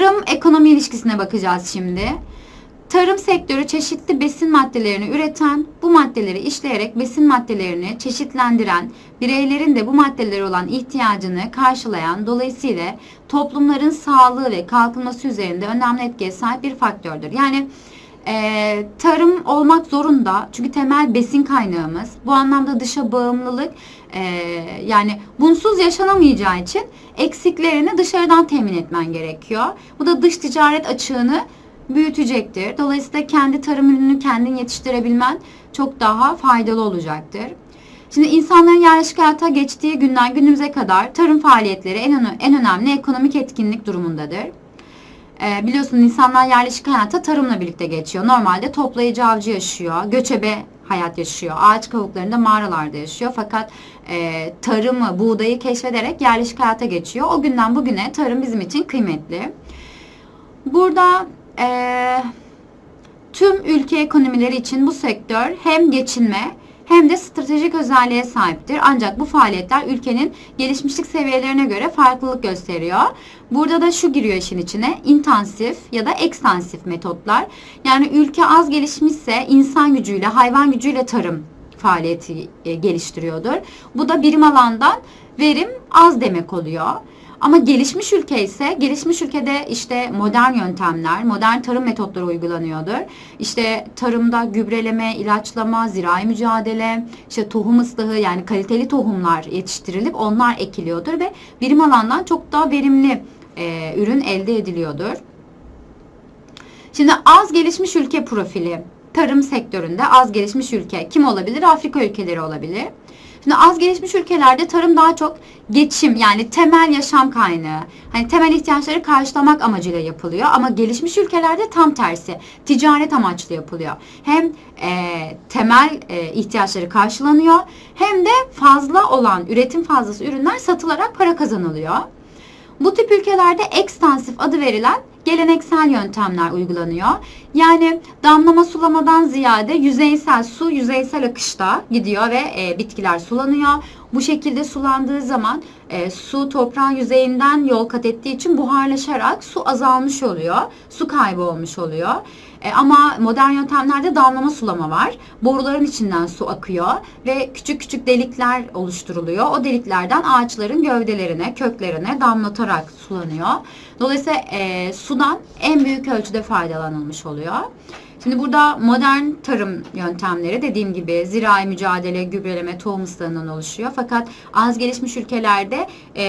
Tarım ekonomi ilişkisine bakacağız şimdi. Tarım sektörü çeşitli besin maddelerini üreten, bu maddeleri işleyerek besin maddelerini çeşitlendiren, bireylerin de bu maddelere olan ihtiyacını karşılayan, dolayısıyla toplumların sağlığı ve kalkınması üzerinde önemli etkiye sahip bir faktördür. Yani e, tarım olmak zorunda çünkü temel besin kaynağımız. Bu anlamda dışa bağımlılık e, yani bunsuz yaşanamayacağı için eksiklerini dışarıdan temin etmen gerekiyor. Bu da dış ticaret açığını büyütecektir. Dolayısıyla kendi tarım ürününü kendin yetiştirebilmen çok daha faydalı olacaktır. Şimdi insanların yerleşik hayata geçtiği günden günümüze kadar tarım faaliyetleri en, en önemli ekonomik etkinlik durumundadır. Ee, biliyorsunuz insanlar yerleşik hayata tarımla birlikte geçiyor. Normalde toplayıcı avcı yaşıyor, göçebe hayat yaşıyor. Ağaç kavuklarında mağaralarda yaşıyor. Fakat e, tarımı, buğdayı keşfederek yerleşik hayata geçiyor. O günden bugüne tarım bizim için kıymetli. Burada e, tüm ülke ekonomileri için bu sektör hem geçinme hem de stratejik özelliğe sahiptir. Ancak bu faaliyetler ülkenin gelişmişlik seviyelerine göre farklılık gösteriyor. Burada da şu giriyor işin içine. intensif ya da ekstansif metotlar. Yani ülke az gelişmişse insan gücüyle, hayvan gücüyle tarım faaliyeti e, geliştiriyordur. Bu da birim alandan verim az demek oluyor. Ama gelişmiş ülke ise gelişmiş ülkede işte modern yöntemler, modern tarım metotları uygulanıyordur. İşte tarımda gübreleme, ilaçlama, zirai mücadele, işte tohum ıslahı yani kaliteli tohumlar yetiştirilip onlar ekiliyordur ve birim alandan çok daha verimli e, ürün elde ediliyordur. Şimdi az gelişmiş ülke profili tarım sektöründe az gelişmiş ülke kim olabilir? Afrika ülkeleri olabilir. Şimdi az gelişmiş ülkelerde tarım daha çok geçim yani temel yaşam kaynağı. Hani temel ihtiyaçları karşılamak amacıyla yapılıyor ama gelişmiş ülkelerde tam tersi. Ticaret amaçlı yapılıyor. Hem e, temel e, ihtiyaçları karşılanıyor hem de fazla olan üretim fazlası ürünler satılarak para kazanılıyor. Bu tip ülkelerde ekstansif adı verilen geleneksel yöntemler uygulanıyor. Yani damlama sulamadan ziyade yüzeysel su yüzeysel akışta gidiyor ve e, bitkiler sulanıyor. Bu şekilde sulandığı zaman e, su toprağın yüzeyinden yol kat ettiği için buharlaşarak su azalmış oluyor. Su kaybı olmuş oluyor. E, ama modern yöntemlerde damlama sulama var. Boruların içinden su akıyor ve küçük küçük delikler oluşturuluyor. O deliklerden ağaçların gövdelerine, köklerine damlatarak sulanıyor. Dolayısıyla e, sudan en büyük ölçüde faydalanılmış oluyor. Şimdi burada modern tarım yöntemleri dediğim gibi zirai mücadele, gübreleme, tohum ıslahından oluşuyor. Fakat az gelişmiş ülkelerde e,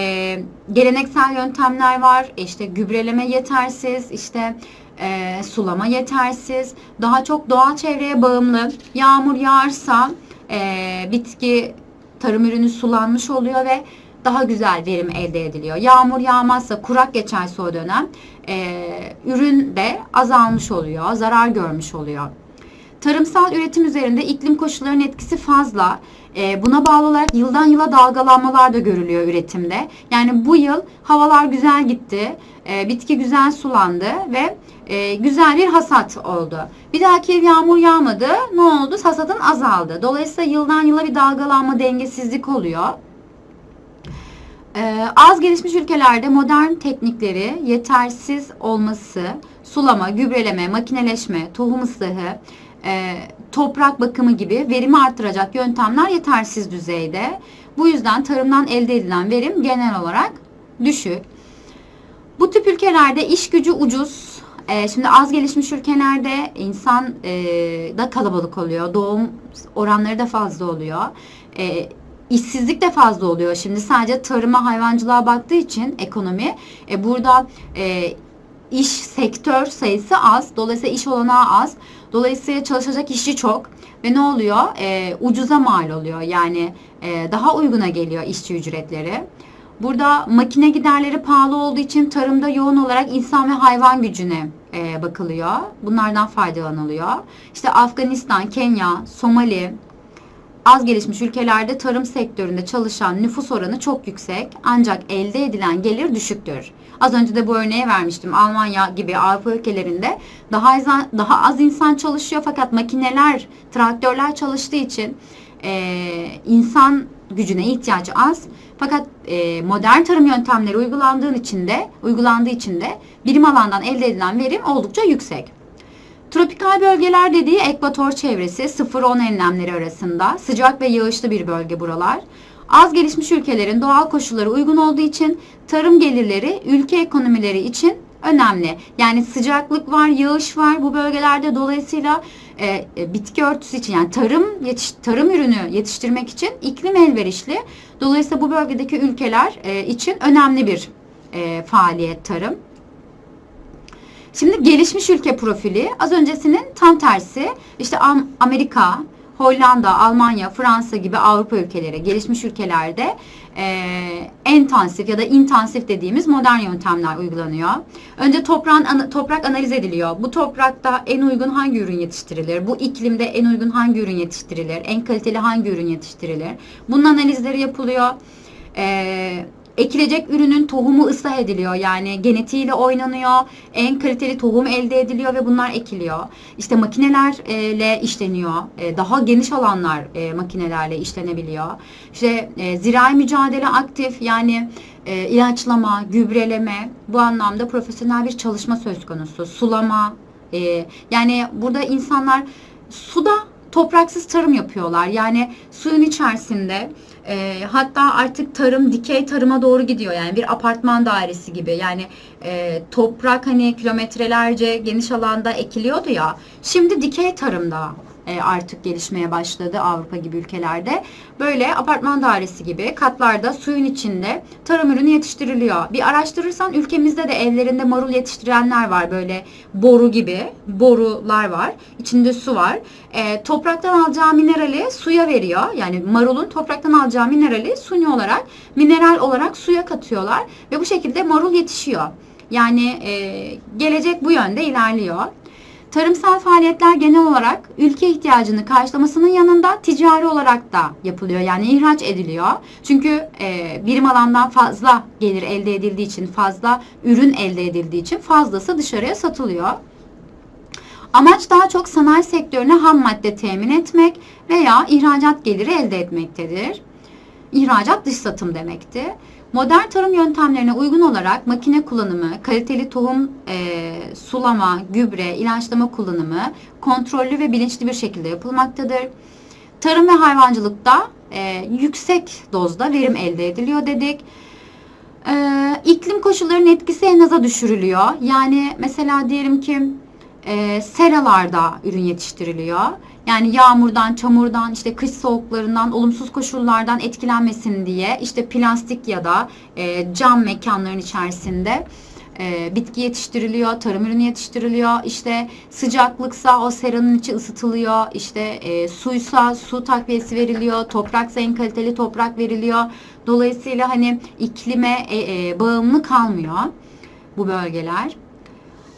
geleneksel yöntemler var. İşte gübreleme yetersiz, işte e, sulama yetersiz, daha çok doğal çevreye bağımlı. Yağmur yağarsa e, bitki tarım ürünü sulanmış oluyor ve daha güzel verim elde ediliyor. Yağmur yağmazsa, kurak geçerse o dönem e, ürün de azalmış oluyor, zarar görmüş oluyor. Tarımsal üretim üzerinde iklim koşullarının etkisi fazla. E, buna bağlı olarak yıldan yıla dalgalanmalar da görülüyor üretimde. Yani bu yıl havalar güzel gitti, e, bitki güzel sulandı ve e, güzel bir hasat oldu. Bir dahaki yağmur yağmadı, ne oldu? Hasatın azaldı. Dolayısıyla yıldan yıla bir dalgalanma, dengesizlik oluyor. Ee, az gelişmiş ülkelerde modern teknikleri yetersiz olması, sulama, gübreleme, makineleşme, tohum ıslahı, e, toprak bakımı gibi verimi artıracak yöntemler yetersiz düzeyde. Bu yüzden tarımdan elde edilen verim genel olarak düşük. Bu tip ülkelerde iş gücü ucuz. Ee, şimdi az gelişmiş ülkelerde insan e, da kalabalık oluyor. Doğum oranları da fazla oluyor. E, işsizlik de fazla oluyor. Şimdi sadece tarıma, hayvancılığa baktığı için ekonomi e, burada e, iş sektör sayısı az. Dolayısıyla iş olanağı az. Dolayısıyla çalışacak işçi çok. Ve ne oluyor? E, ucuza mal oluyor. Yani e, daha uyguna geliyor işçi ücretleri. Burada makine giderleri pahalı olduğu için tarımda yoğun olarak insan ve hayvan gücüne e, bakılıyor. Bunlardan faydalanılıyor. İşte Afganistan, Kenya, Somali, az gelişmiş ülkelerde tarım sektöründe çalışan nüfus oranı çok yüksek ancak elde edilen gelir düşüktür. Az önce de bu örneği vermiştim. Almanya gibi Avrupa ülkelerinde daha az, daha az insan çalışıyor fakat makineler, traktörler çalıştığı için e, insan gücüne ihtiyacı az. Fakat e, modern tarım yöntemleri uygulandığı için de uygulandığı için de birim alandan elde edilen verim oldukça yüksek. Tropikal bölgeler dediği ekvator çevresi 0-10 enlemleri arasında sıcak ve yağışlı bir bölge buralar. Az gelişmiş ülkelerin doğal koşulları uygun olduğu için tarım gelirleri ülke ekonomileri için önemli. Yani sıcaklık var, yağış var bu bölgelerde dolayısıyla e, e, bitki örtüsü için yani tarım yetiş, tarım ürünü yetiştirmek için iklim elverişli. Dolayısıyla bu bölgedeki ülkeler e, için önemli bir e, faaliyet tarım. Şimdi gelişmiş ülke profili az öncesinin tam tersi. İşte Am- Amerika, Hollanda, Almanya, Fransa gibi Avrupa ülkeleri, gelişmiş ülkelerde e, intensif ya da intensif dediğimiz modern yöntemler uygulanıyor. Önce toprağın toprak analiz ediliyor. Bu toprakta en uygun hangi ürün yetiştirilir? Bu iklimde en uygun hangi ürün yetiştirilir? En kaliteli hangi ürün yetiştirilir? Bunun analizleri yapılıyor. Eee ekilecek ürünün tohumu ıslah ediliyor. Yani genetiğiyle oynanıyor. En kaliteli tohum elde ediliyor ve bunlar ekiliyor. İşte makinelerle işleniyor. E, Daha geniş alanlar e, makinelerle işlenebiliyor. İşte e, zirai mücadele aktif yani ilaçlama, gübreleme bu anlamda profesyonel bir çalışma söz konusu. Sulama yani burada insanlar suda topraksız tarım yapıyorlar. Yani suyun içerisinde e, hatta artık tarım dikey tarıma doğru gidiyor. Yani bir apartman dairesi gibi. Yani e, toprak hani kilometrelerce geniş alanda ekiliyordu ya. Şimdi dikey tarımda e, artık gelişmeye başladı Avrupa gibi ülkelerde. Böyle apartman dairesi gibi katlarda suyun içinde tarım ürünü yetiştiriliyor. Bir araştırırsan ülkemizde de evlerinde marul yetiştirenler var. Böyle boru gibi borular var. İçinde su var. E, topraktan alacağı minerali suya veriyor. Yani marulun topraktan alacağı minerali suni olarak mineral olarak suya katıyorlar ve bu şekilde marul yetişiyor. Yani e, gelecek bu yönde ilerliyor. Tarımsal faaliyetler genel olarak ülke ihtiyacını karşılamasının yanında ticari olarak da yapılıyor. Yani ihraç ediliyor. Çünkü e, birim alandan fazla gelir elde edildiği için, fazla ürün elde edildiği için fazlası dışarıya satılıyor. Amaç daha çok sanayi sektörüne ham madde temin etmek veya ihracat geliri elde etmektedir. İhracat dış satım demekti. Modern tarım yöntemlerine uygun olarak makine kullanımı, kaliteli tohum e, sulama, gübre, ilaçlama kullanımı kontrollü ve bilinçli bir şekilde yapılmaktadır. Tarım ve hayvancılıkta e, yüksek dozda verim elde ediliyor dedik. E, iklim koşullarının etkisi en aza düşürülüyor. Yani mesela diyelim ki e, seralarda ürün yetiştiriliyor. Yani yağmurdan, çamurdan, işte kış soğuklarından, olumsuz koşullardan etkilenmesin diye işte plastik ya da e, cam mekanların içerisinde e, bitki yetiştiriliyor, tarım ürünü yetiştiriliyor. İşte sıcaklıksa o seranın içi ısıtılıyor. İşte e, suysa su takviyesi veriliyor. Topraksa en kaliteli toprak veriliyor. Dolayısıyla hani iklime e, e, bağımlı kalmıyor bu bölgeler.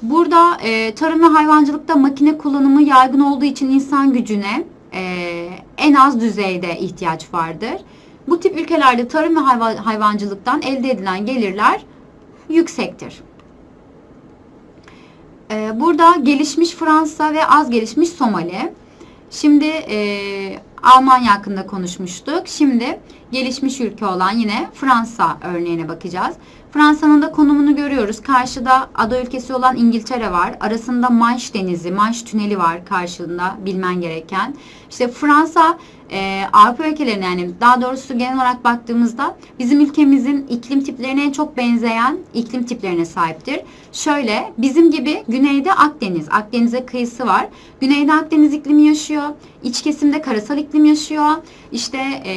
Burada e, tarım ve hayvancılıkta makine kullanımı yaygın olduğu için insan gücüne e, en az düzeyde ihtiyaç vardır. Bu tip ülkelerde tarım ve hayva- hayvancılıktan elde edilen gelirler yüksektir. E, burada gelişmiş Fransa ve az gelişmiş Somali. Şimdi e, Almanya hakkında konuşmuştuk. Şimdi gelişmiş ülke olan yine Fransa örneğine bakacağız. Fransa'nın da konumunu görüyoruz. Karşıda ada ülkesi olan İngiltere var. Arasında Manş Denizi, Manş Tüneli var karşında bilmen gereken. İşte Fransa e, Avrupa ülkelerine yani daha doğrusu genel olarak baktığımızda bizim ülkemizin iklim tiplerine çok benzeyen iklim tiplerine sahiptir. Şöyle bizim gibi güneyde Akdeniz, Akdeniz'e kıyısı var. Güneyde Akdeniz iklimi yaşıyor. İç kesimde karasal iklim yaşıyor. İşte e,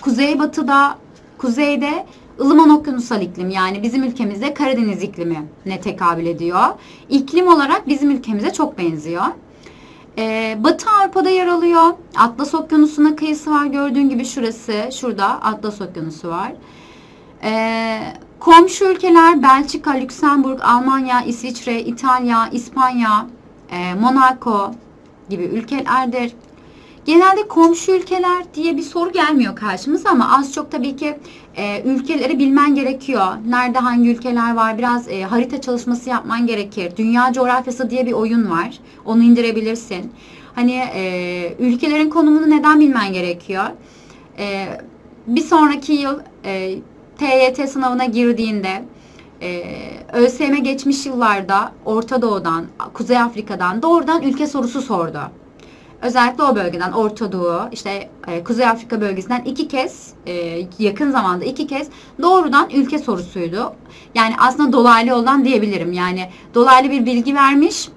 kuzeybatıda, kuzeyde ılıman okyanusal iklim yani bizim ülkemizde Karadeniz iklimi ne tekabül ediyor. İklim olarak bizim ülkemize çok benziyor. Ee, Batı Avrupa'da yer alıyor. Atlas Okyanusu'na kıyısı var. Gördüğün gibi şurası. Şurada Atlas Okyanusu var. Ee, komşu ülkeler Belçika, Lüksemburg, Almanya, İsviçre, İtalya, İspanya, e, Monaco gibi ülkelerdir. Genelde komşu ülkeler diye bir soru gelmiyor karşımıza ama az çok tabii ki e, ülkeleri bilmen gerekiyor. Nerede hangi ülkeler var biraz e, harita çalışması yapman gerekir. Dünya coğrafyası diye bir oyun var. Onu indirebilirsin. Hani e, ülkelerin konumunu neden bilmen gerekiyor? E, bir sonraki yıl e, TYT sınavına girdiğinde e, ÖSYM geçmiş yıllarda Orta Doğu'dan, Kuzey Afrika'dan doğrudan ülke sorusu sordu. Özellikle o bölgeden Orta Doğu, işte e, Kuzey Afrika bölgesinden iki kez, e, yakın zamanda iki kez doğrudan ülke sorusuydu. Yani aslında dolaylı yoldan diyebilirim. Yani dolaylı bir bilgi vermiş.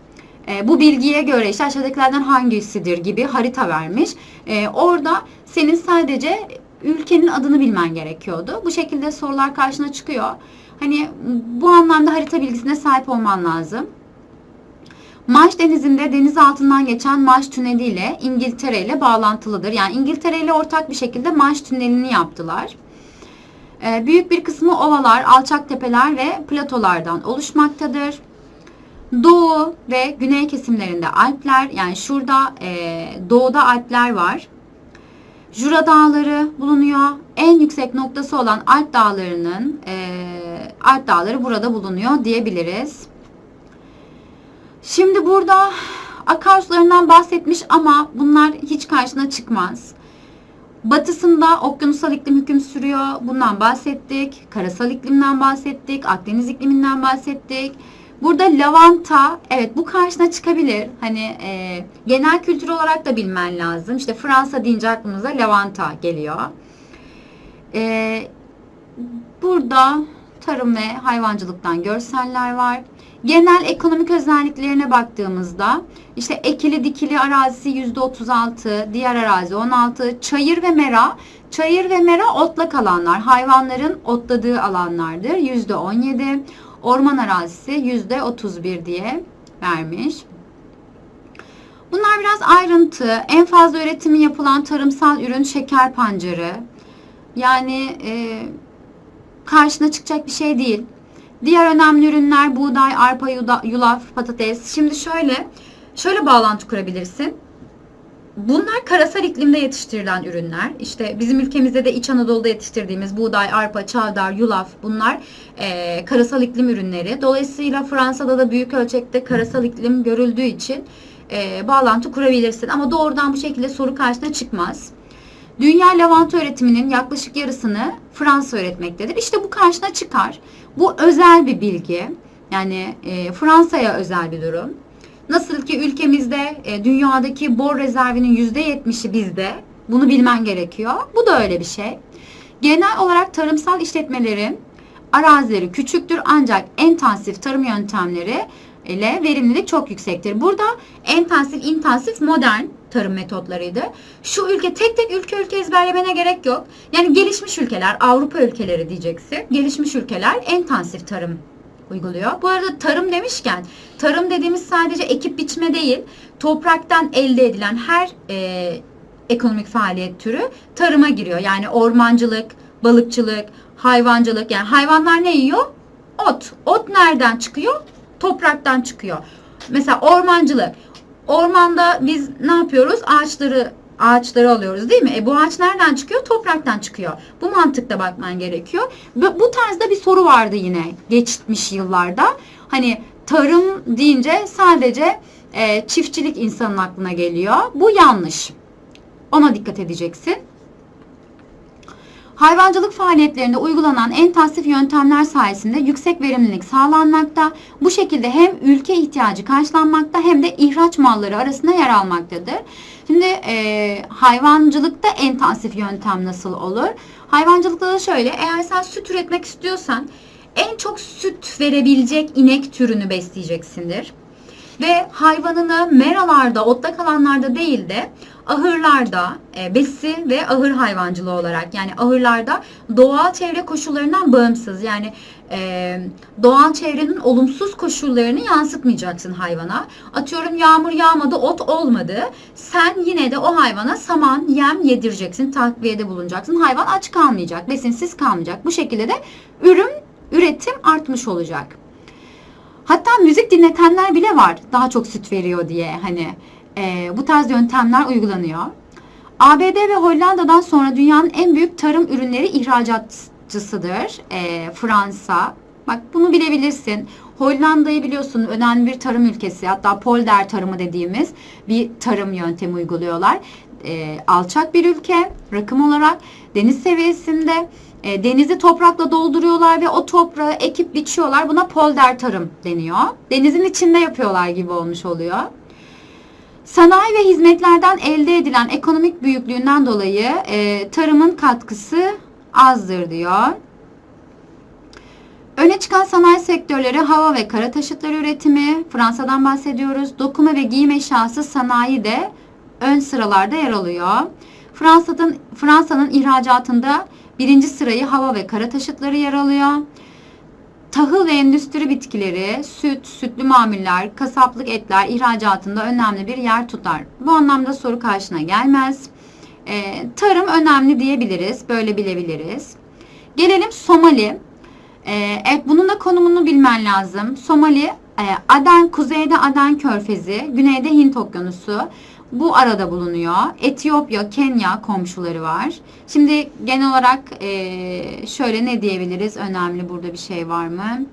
E, bu bilgiye göre işte aşağıdakilerden hangisidir gibi harita vermiş. E, orada senin sadece ülkenin adını bilmen gerekiyordu. Bu şekilde sorular karşına çıkıyor. Hani bu anlamda harita bilgisine sahip olman lazım. Manş Denizi'nde deniz altından geçen Manş Tüneli ile İngiltere ile bağlantılıdır. Yani İngiltere ile ortak bir şekilde Manş Tüneli'ni yaptılar. Ee, büyük bir kısmı ovalar, alçak tepeler ve platolardan oluşmaktadır. Doğu ve güney kesimlerinde Alpler, yani şurada e, doğuda Alpler var. Jura Dağları bulunuyor. En yüksek noktası olan Alp Dağları'nın e, Alp Dağları burada bulunuyor diyebiliriz. Şimdi burada akarsularından bahsetmiş ama bunlar hiç karşına çıkmaz. Batısında okyanusal iklim hüküm sürüyor. Bundan bahsettik. Karasal iklimden bahsettik. Akdeniz ikliminden bahsettik. Burada lavanta, evet bu karşına çıkabilir. Hani e, genel kültür olarak da bilmen lazım. İşte Fransa deyince aklımıza lavanta geliyor. E, burada tarım ve hayvancılıktan görseller var. Genel ekonomik özelliklerine baktığımızda işte ekili dikili arazisi %36, diğer arazi 16, çayır ve mera. Çayır ve mera otlak alanlar, hayvanların otladığı alanlardır %17. Orman arazisi %31 diye vermiş. Bunlar biraz ayrıntı. En fazla üretimi yapılan tarımsal ürün şeker pancarı. Yani e, karşına çıkacak bir şey değil. Diğer önemli ürünler buğday, arpa, yulaf, patates. Şimdi şöyle şöyle bağlantı kurabilirsin. Bunlar karasal iklimde yetiştirilen ürünler. İşte bizim ülkemizde de İç Anadolu'da yetiştirdiğimiz buğday, arpa, çavdar, yulaf bunlar e, karasal iklim ürünleri. Dolayısıyla Fransa'da da büyük ölçekte karasal iklim görüldüğü için e, bağlantı kurabilirsin. Ama doğrudan bu şekilde soru karşına çıkmaz. Dünya lavanta üretiminin yaklaşık yarısını Fransa üretmektedir. İşte bu karşına çıkar. Bu özel bir bilgi. Yani e, Fransa'ya özel bir durum. Nasıl ki ülkemizde e, dünyadaki bor rezervinin %70'i bizde. Bunu bilmen gerekiyor. Bu da öyle bir şey. Genel olarak tarımsal işletmelerin arazileri küçüktür ancak intensif tarım yöntemleri ile verimlilik çok yüksektir. Burada intensif, intensif modern tarım metotlarıydı. Şu ülke tek tek ülke ülke ezberlemene gerek yok. Yani gelişmiş ülkeler, Avrupa ülkeleri diyeceksin. Gelişmiş ülkeler intensif tarım uyguluyor. Bu arada tarım demişken tarım dediğimiz sadece ekip biçme değil, topraktan elde edilen her e, ekonomik faaliyet türü tarıma giriyor. Yani ormancılık, balıkçılık, hayvancılık yani hayvanlar ne yiyor? Ot. Ot nereden çıkıyor? Topraktan çıkıyor. Mesela ormancılık. Ormanda biz ne yapıyoruz? Ağaçları ağaçları alıyoruz değil mi? E bu ağaç nereden çıkıyor? Topraktan çıkıyor. Bu mantıkta bakman gerekiyor. Bu, bu tarzda bir soru vardı yine geçmiş yıllarda. Hani tarım deyince sadece e, çiftçilik insanın aklına geliyor. Bu yanlış. Ona dikkat edeceksin. Hayvancılık faaliyetlerinde uygulanan intensif yöntemler sayesinde yüksek verimlilik sağlanmakta. Bu şekilde hem ülke ihtiyacı karşılanmakta hem de ihraç malları arasında yer almaktadır. Şimdi e, hayvancılıkta intensif yöntem nasıl olur? Hayvancılıkta da şöyle eğer sen süt üretmek istiyorsan en çok süt verebilecek inek türünü besleyeceksindir. Ve hayvanını meralarda, otlak alanlarda değil de ahırlarda e, besin ve ahır hayvancılığı olarak yani ahırlarda doğal çevre koşullarından bağımsız yani e, doğal çevrenin olumsuz koşullarını yansıtmayacaksın hayvana. Atıyorum yağmur yağmadı, ot olmadı. Sen yine de o hayvana saman, yem yedireceksin, takviyede bulunacaksın. Hayvan aç kalmayacak, besinsiz kalmayacak. Bu şekilde de ürün, üretim artmış olacak. Hatta müzik dinletenler bile var daha çok süt veriyor diye hani e, bu tarz yöntemler uygulanıyor. ABD ve Hollanda'dan sonra dünyanın en büyük tarım ürünleri ihracatçısıdır. E, Fransa. Bak bunu bilebilirsin. Hollanda'yı biliyorsun önemli bir tarım ülkesi. Hatta polder tarımı dediğimiz bir tarım yöntemi uyguluyorlar. e, alçak bir ülke rakım olarak deniz seviyesinde e, denizi toprakla dolduruyorlar ve o toprağı ekip biçiyorlar. Buna polder tarım deniyor. Denizin içinde yapıyorlar gibi olmuş oluyor. Sanayi ve hizmetlerden elde edilen ekonomik büyüklüğünden dolayı e, tarımın katkısı azdır diyor. Öne çıkan sanayi sektörleri hava ve kara taşıtları üretimi, Fransa'dan bahsediyoruz. Dokuma ve giyim eşyası sanayi de ön sıralarda yer alıyor. Fransa'nın Fransa'nın ihracatında birinci sırayı hava ve kara taşıtları yer alıyor. Tahıl ve endüstri bitkileri, süt, sütlü mamuller, kasaplık etler ihracatında önemli bir yer tutar. Bu anlamda soru karşına gelmez. Ee, tarım önemli diyebiliriz, böyle bilebiliriz. Gelelim Somali. Ee, evet, bunun da konumunu bilmen lazım. Somali, e, Aden, kuzeyde Aden Körfezi, güneyde Hint Okyanusu. Bu arada bulunuyor. Etiyopya, Kenya komşuları var. Şimdi genel olarak e, şöyle ne diyebiliriz? Önemli burada bir şey var mı?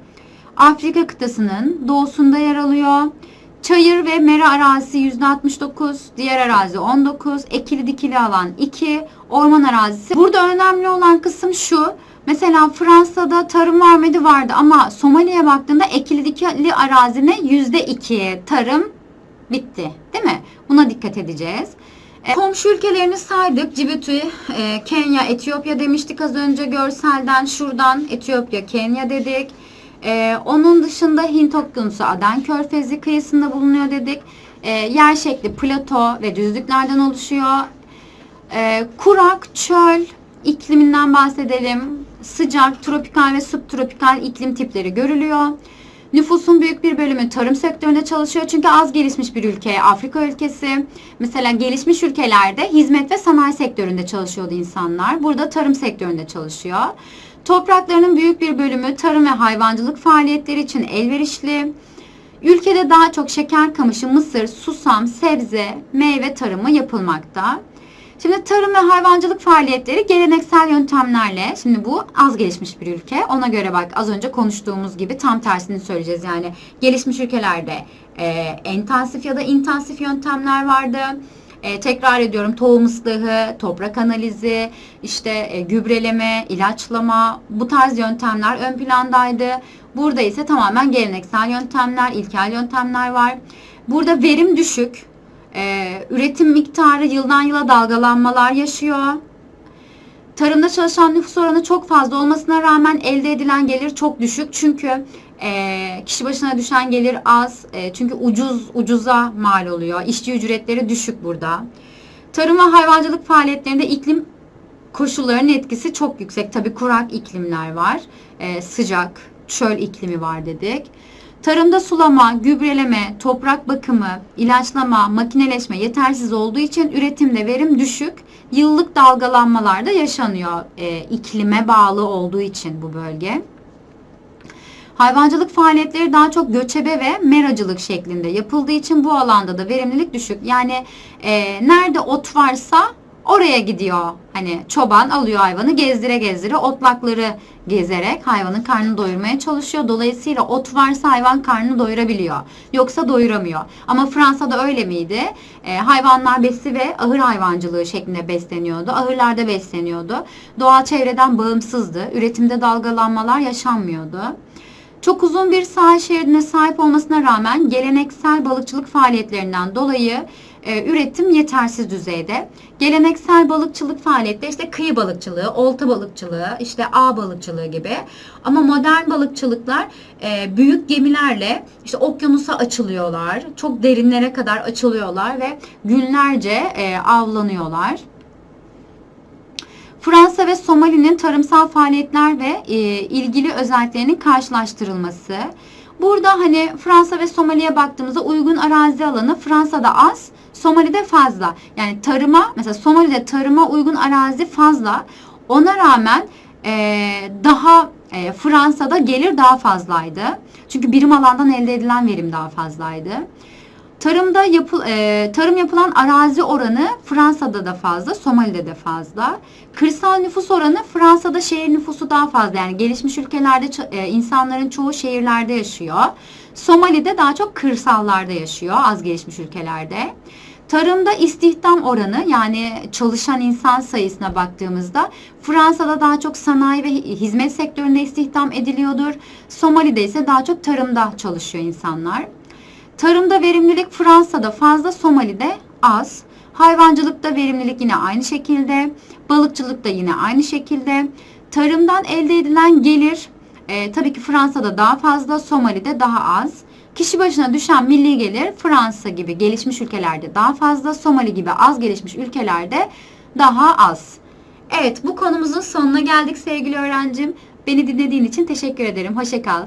Afrika kıtasının doğusunda yer alıyor. Çayır ve mera arazisi %69, diğer arazi 19, ekili dikili alan 2, orman arazisi. Burada önemli olan kısım şu. Mesela Fransa'da tarım var mıydı vardı ama Somali'ye baktığında ekili dikili arazine %2 tarım bitti. Değil mi? Buna dikkat edeceğiz. E, komşu ülkelerini saydık. Djibouti, e, Kenya, Etiyopya demiştik az önce görselden. Şuradan Etiyopya, Kenya dedik. E, onun dışında Hint Okyanusu, Aden Körfezi kıyısında bulunuyor dedik. Yer şekli plato ve düzlüklerden oluşuyor. E, kurak, çöl ikliminden bahsedelim. Sıcak, tropikal ve subtropikal iklim tipleri görülüyor. Nüfusun büyük bir bölümü tarım sektöründe çalışıyor çünkü az gelişmiş bir ülke, Afrika ülkesi. Mesela gelişmiş ülkelerde hizmet ve sanayi sektöründe çalışıyordu insanlar. Burada tarım sektöründe çalışıyor. Topraklarının büyük bir bölümü tarım ve hayvancılık faaliyetleri için elverişli. Ülkede daha çok şeker kamışı, mısır, susam, sebze, meyve tarımı yapılmakta. Şimdi tarım ve hayvancılık faaliyetleri geleneksel yöntemlerle, şimdi bu az gelişmiş bir ülke. Ona göre bak az önce konuştuğumuz gibi tam tersini söyleyeceğiz. Yani gelişmiş ülkelerde e, intensif ya da intensif yöntemler vardı. E, tekrar ediyorum tohum ıslahı, toprak analizi, işte e, gübreleme, ilaçlama bu tarz yöntemler ön plandaydı. Burada ise tamamen geleneksel yöntemler, ilkel yöntemler var. Burada verim düşük, ee, üretim miktarı yıldan yıla dalgalanmalar yaşıyor. Tarımda çalışan nüfus oranı çok fazla olmasına rağmen elde edilen gelir çok düşük. Çünkü e, kişi başına düşen gelir az. E, çünkü ucuz ucuza mal oluyor. İşçi ücretleri düşük burada. Tarım ve hayvancılık faaliyetlerinde iklim koşullarının etkisi çok yüksek. Tabi kurak iklimler var. E, sıcak, çöl iklimi var dedik. Tarımda sulama, gübreleme, toprak bakımı, ilaçlama, makineleşme yetersiz olduğu için üretimde verim düşük. Yıllık dalgalanmalar da yaşanıyor e, iklime bağlı olduğu için bu bölge. Hayvancılık faaliyetleri daha çok göçebe ve meracılık şeklinde yapıldığı için bu alanda da verimlilik düşük. Yani e, nerede ot varsa Oraya gidiyor hani çoban alıyor hayvanı gezdire gezdire otlakları gezerek hayvanın karnını doyurmaya çalışıyor. Dolayısıyla ot varsa hayvan karnını doyurabiliyor. Yoksa doyuramıyor. Ama Fransa'da öyle miydi? E, hayvanlar besi ve ahır hayvancılığı şeklinde besleniyordu. Ahırlarda besleniyordu. Doğal çevreden bağımsızdı. Üretimde dalgalanmalar yaşanmıyordu. Çok uzun bir sahil şeridine sahip olmasına rağmen geleneksel balıkçılık faaliyetlerinden dolayı e, üretim yetersiz düzeyde. Geleneksel balıkçılık faaliyetleri işte kıyı balıkçılığı, olta balıkçılığı, işte ağ balıkçılığı gibi. Ama modern balıkçılıklar e, büyük gemilerle işte okyanusa açılıyorlar. Çok derinlere kadar açılıyorlar ve günlerce e, avlanıyorlar. Fransa ve Somali'nin tarımsal faaliyetler ve e, ilgili özelliklerinin karşılaştırılması. Burada hani Fransa ve Somali'ye baktığımızda uygun arazi alanı Fransa'da az, Somali'de fazla. Yani tarıma mesela Somali'de tarıma uygun arazi fazla. Ona rağmen e, daha e, Fransa'da gelir daha fazlaydı. Çünkü birim alandan elde edilen verim daha fazlaydı. Tarımda yapıl, e, tarım yapılan arazi oranı Fransa'da da fazla, Somali'de de fazla. Kırsal nüfus oranı Fransa'da şehir nüfusu daha fazla. Yani gelişmiş ülkelerde e, insanların çoğu şehirlerde yaşıyor. Somali'de daha çok kırsallarda yaşıyor, az gelişmiş ülkelerde. Tarımda istihdam oranı yani çalışan insan sayısına baktığımızda Fransa'da daha çok sanayi ve hizmet sektöründe istihdam ediliyordur. Somali'de ise daha çok tarımda çalışıyor insanlar. Tarımda verimlilik Fransa'da fazla, Somali'de az. Hayvancılıkta verimlilik yine aynı şekilde. Balıkçılıkta yine aynı şekilde. Tarımdan elde edilen gelir e, tabii ki Fransa'da daha fazla, Somali'de daha az. Kişi başına düşen milli gelir Fransa gibi gelişmiş ülkelerde daha fazla, Somali gibi az gelişmiş ülkelerde daha az. Evet bu konumuzun sonuna geldik sevgili öğrencim. Beni dinlediğin için teşekkür ederim. Hoşça kal.